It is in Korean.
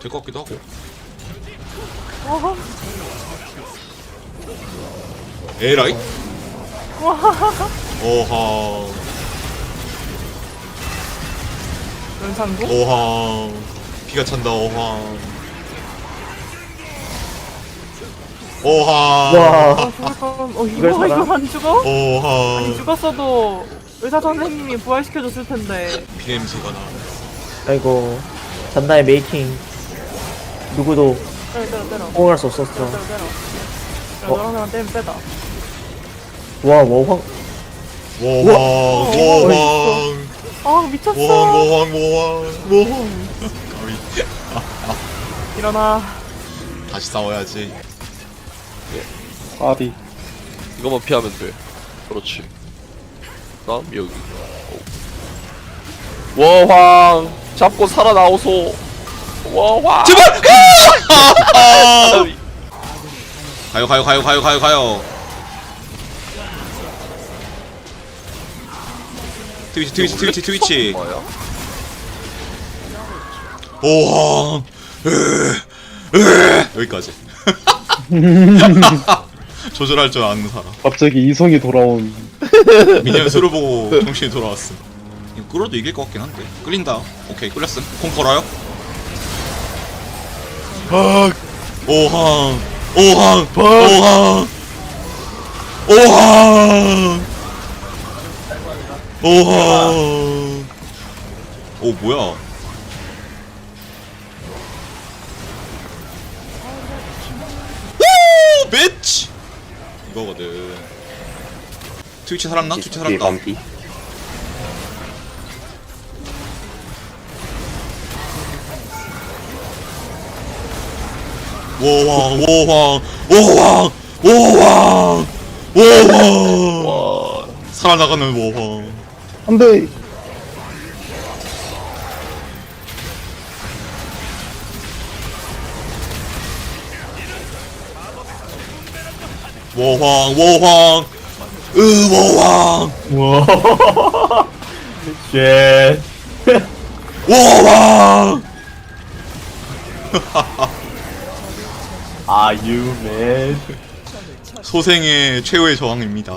될것 같기도 하고 와, 에라이? 와, 오하 연상도? 오하 피가 찬다 오하 오하 와. 죽을. 어, 이걸 이거, 살아? 이거 안 죽어? 오하 아니, 죽었어도 의사 선생님이 부활시켜줬을 텐데. 피냄새가 나 아이고 잔나의 메이킹 누구도 때려, 때려, 때려. 호응할 수 없었어. 때려, 때려. 야, 어. 너랑 나랑 때리면 빼다. 와 워황 모황 모황 아, 미쳤어. 모황 모황 모황 거의 일어나. 다시 싸워야지 아비 이거만 피하면 돼. 그렇지. 다음 여기. 오. 워황 잡고 살아 나오소. 워황. 제발 아! 가요 가요 가요 가요 가요 가요 트위치 트위치 트위치 트위치 뭐야? 오황 으, 으, 여기까지 조절할 줄 아는 사람. 갑자기 이성이 돌아온. 미니언 수를 보고 정신이 돌아왔음 이거 끌어도 이길 것 같긴 한데. 끌린다. 오케이 끌렸음. 콩 걸어요. 오항 오항 오항 오항 오항 오 뭐야 오 매치 이거거든. 트위치 살았나? 트위치 살았다. 오왕 오왕 오왕 오왕 오왕. 와. 살아나가는 오왕. 안돼 오왕 오왕 으 오왕 쉣 오왕 아유 맨 소생의 최후의 저항입니다